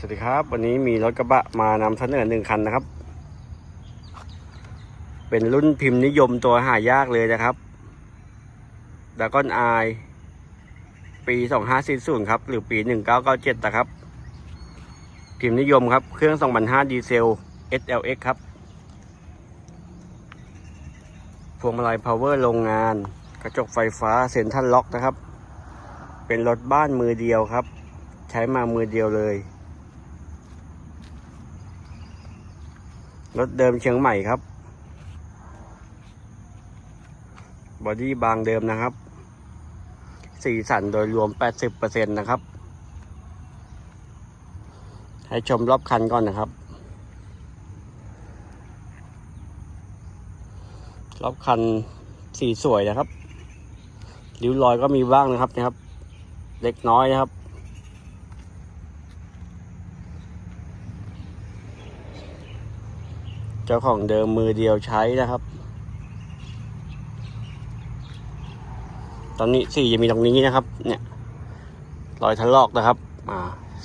สวัสดีครับ วันนี้มีรถกระบะมานำเสนอหนึ่งคันนะครับ เป็นรุ่นพิมพ์นิยมตัวหายากเลยนะครับดากอนไอปี 2540 ครับ หรือปี 1997 นะครับ พิมพ์นิยมครับ เครื่อง 2005 ดีเซล SLX ครับพวงมาลัยพาวเวอร์โรงงาน กระจกไฟฟ้าเซ็นทรัลล็อกนะครับ เป็นรถบ้านมือเดียวครับ ใช้มามือเดียวเลย รถเดิมเชียงใหม่ครับ บอดี้บางเดิมนะครับ สีสันโดยรวม 80%นะครับ ให้ชมรอบคันก่อนนะครับ รอบคันสีสวยนะครับริ้วรอยก็มีบ้างนะครับนะครับ เล็กน้อยนะครับ เจ้าของเดิมมือเดียวใช้นะครับ ตอนนี้สีจะมีตรงนี้นะครับ เนี่ยรอยทะลอกนะครับ อ่า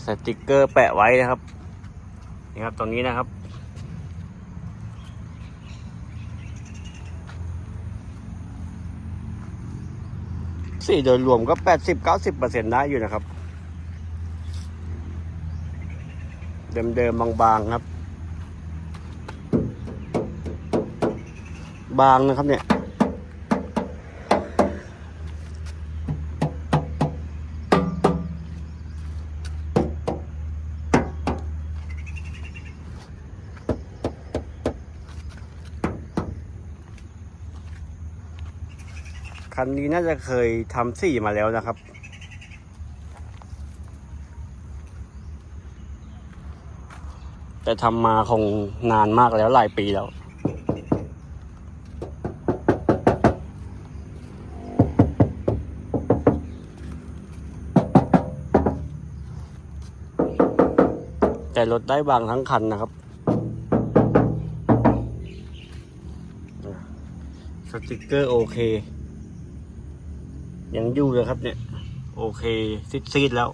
สติกเกอร์แปะไว้นะครับ นี่ครับตรงนี้นะครับ สีโดยรวมก็แปดสิบเก้าสิบเปอร์เซ็นได้อยู่นะครับ เดิมๆบางๆครับ บางนะครับเนี่ย คันนี้น่าจะเคยทำสีมาแล้วนะครับแต่ทำมาคงนานมากแล้วหลายปีแล้ว แต่รถได้บางทั้งคันนะครับ สติกเกอร์โอเค ยังอยู่เลยครับเนี่ย โอเคซิดซีดแล้ว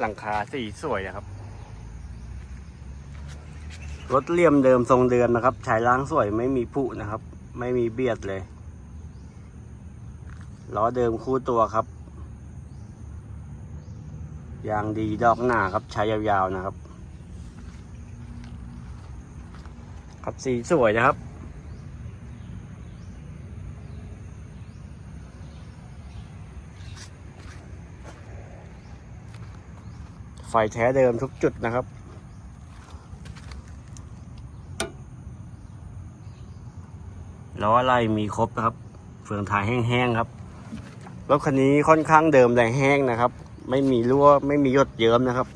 หลังคาสีสวยนะครับ รถเลี่ยมเดิมทรงเดิมนะครับฉายล้างสวยไม่มีผุนะครับ ไม่มีเบียดเลยล้อเดิมคู่ตัวครับ ยางดีดอกหนาครับ ใช้ยาวๆนะครับ ครับสีสวยนะครับ ไฟแท้เดิมทุกจุดนะครับล้ออะไรมีครบนะครับ เฟืองท้ายแห้งๆครับ รถคันนี้ค่อนข้างเดิมแต่แห้งนะครับ ไม่มีรั่วไม่มียดเยิ้มนะครับ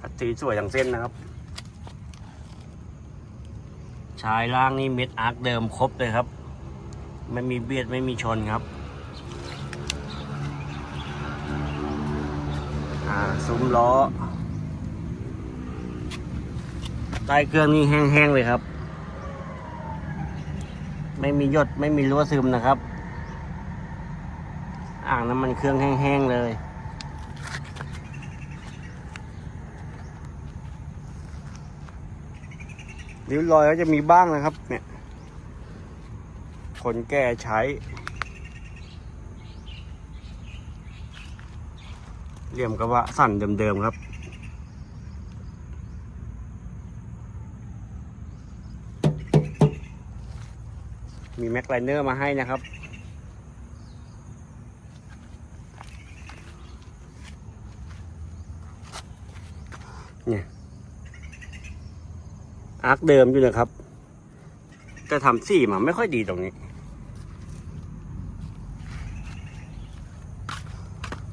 อัดสีสวยอย่างเส้นนะครับชายล่างนี่เม็ดอาร์คเดิมครบเลยครับ ไม่มีเบียดไม่มีชนครับอ่าซุ้มล้อใต้เครื่องนี่แห้งๆเลยครับ ไม่มียดไม่มีรั่วซึมนะครับ อ่างน้ำมันเครื่องแห้งๆเลย ริ้วรอยก็จะมีบ้างนะครับ เนี่ย คนแก่ใช้ เหลี่ยมกระบะสั่นเดิมๆครับมีแม็กไลเนอร์มาให้นะครับ เนี่ยอาร์คเดิมอยู่นะครับ แต่ทำสีมาไม่ค่อยดีตรงนี้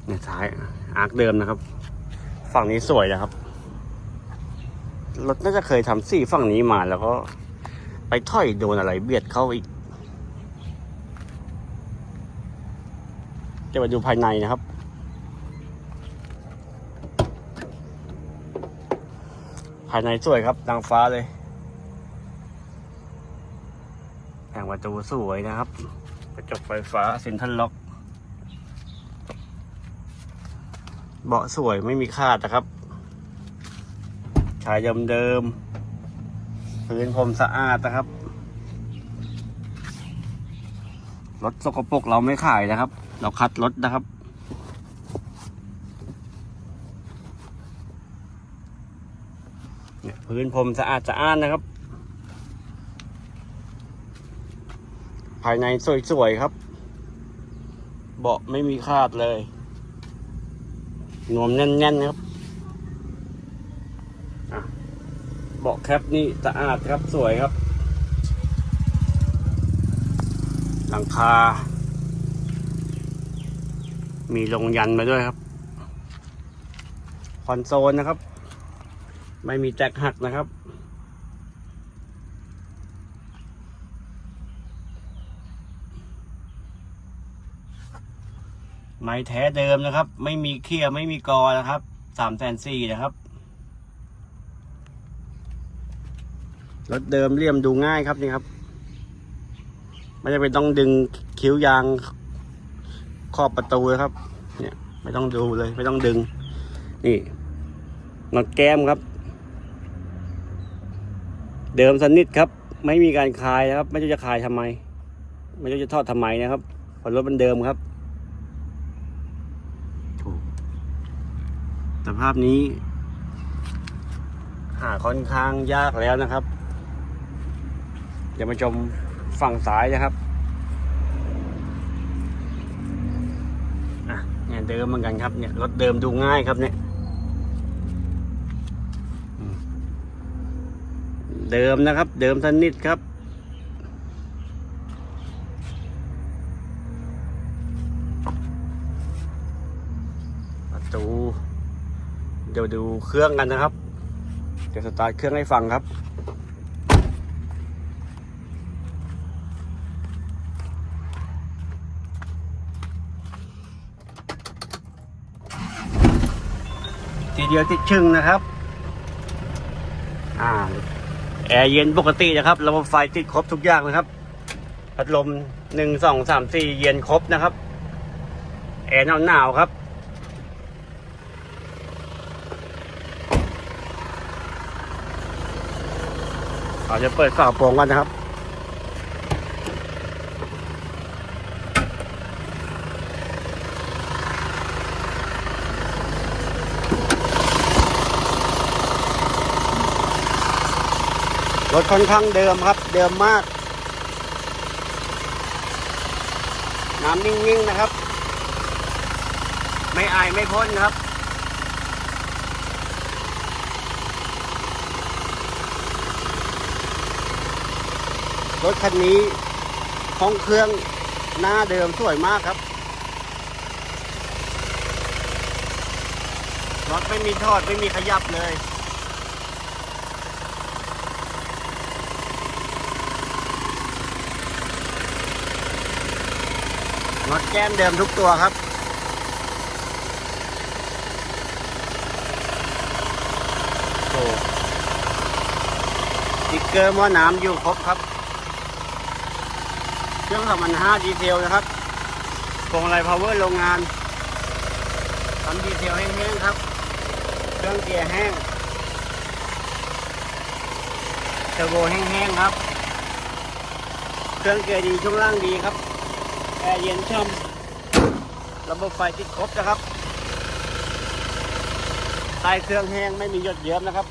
เนี่ยท้ายอาร์คเดิมนะครับ ฝั่งนี้สวยนะครับรถน่าจะเคยทำสีฝั่งนี้มาแล้วก็ ไปถอยโดนอะไรเบียดเข้าอีก จะมาดูภายในนะครับ ภายในสวยครับนางฟ้าเลยแผงประตูสวยนะครับเระจกไฟฟ้าเซ็นทรัลล็อก เบาะสวยไม่มีขาดนะครับ ชายเดิมๆพื้นพรมสะอาดนะครับ รถสกปรกเราไม่ขายนะครับ เราคัดรถนะครับ เนี่ย พื้นพรมสะอาดสะอ้าดนะครับ ภายในสวยๆครับ เบาะไม่มีขาดเลย นวมแน่นๆครับเบาะแคปนี่สะอาดครับสวยครับ หลังคา มีลงยันมาด้วยครับ คอนโซลนะครับ ไม่มีแจ็คหักนะครับ ไม้แท้เดิมนะครับ ไม่มีเคี่ยไม่มีกอนะครับสามแสนสี่นะครับรถเดิมเลี่ยมดูง่ายครับนี่ครับ ไม่จำเป็นต้องดึงคิ้วยางครอบประตูเลยครับ เนี่ย ไม่ต้องดูเลย ไม่ต้องดึง นี่น็อตแก้มครับ เดิมสนิทครับ ไม่มีการคลายนะครับ ไม่รู้จะคลายทำไม ไม่รู้จะทอดทำไมนะครับเพราะรถมันเดิมครับสภาพนี้ หาค่อนข้างยากแล้วนะครับเดี๋ยวมาชมฝั่งซ้ายนะครับอะเนี่ยเดิมเหมือนกันครับเนี่ยรถเดิมดูง่ายครับเนี่ย เดิมนะครับ เดิมสนิทครับ ประตู เดี๋ยวดูเครื่องกันนะครับ เดี๋ยวสตาร์ทเครื่องให้ฟังครับทีเดียวติดชึ่งนะครับ อ่า แอร์เย็นปกตินะครับ ระบบไฟติดครบทุกอย่างนะครับ พัดลมหนึ่งสองสามสี่เย็นครบนะครับ แอร์หนาวๆครับ เราจะเปิดฝากระโปรงกันนะครับ รถค่อนข้างเดิมครับ เดิมมาก น้ำนิ่ง ๆ นะครับ ไม่อายไม่พ้นครับ รถคันนี้ห้องเครื่องหน้าเดิมสวยมากครับ รถไม่มีทอดไม่มีขยับเลย รถแก้มเดิมทุกตัวครับ โอ้สติ๊กเกอร์หม้อน้ำอยู่ครบครับ เครื่องสองพันห้าดีเซลนะครับพวงมาลัยพาวเวอร์โรงงานทำดีเซลแห้งๆครับ เครื่องเกียร์แห้งเทอร์โบแห้งๆครับ เครื่องเกียร์ดีช่วงล่างดีครับ แอร์เย็นช่ำระบบไฟติดครบนะครับใต้เครื่องแห้งไม่มีหยดเยิ้มนะครับ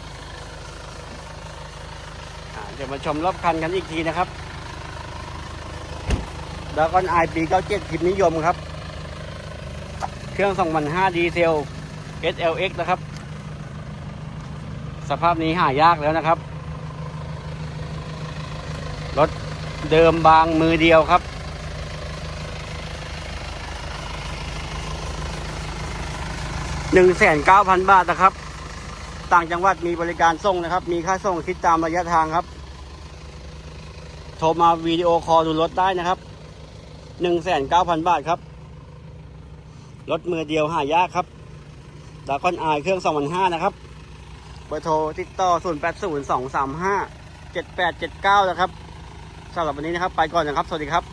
เดี๋ยวมาชมรอบคันกันอีกทีนะครับดากอนไอปี97พิมพ์นิยมครับ เครื่อง2005ดีเซล SLX นะครับ สภาพนี้หายากแล้วนะครับ รถเดิมบางมือเดียวครับ นึ่งแสนเก้าพันบาทนะครับ ต่างจังหวัดมีบริการส่งนะครับ มีค่าส่งคิดตามระยะทางครับ โทรมาวิดีโอคอลดูรถได้นะครับหนึ่งแสนเก้าพันบาทครับ รถมือเดียวหายากครับดากอนไอเครื่องสองพันห้านะครับ เบอร์โทรติดต่อศูนย์แปดศูนย์สองสามห้าเจ็ดแปดเจ็ดเก้านะครับสำหรับวันนี้นะครับ ไปก่อนนะครับ สวัสดีครับ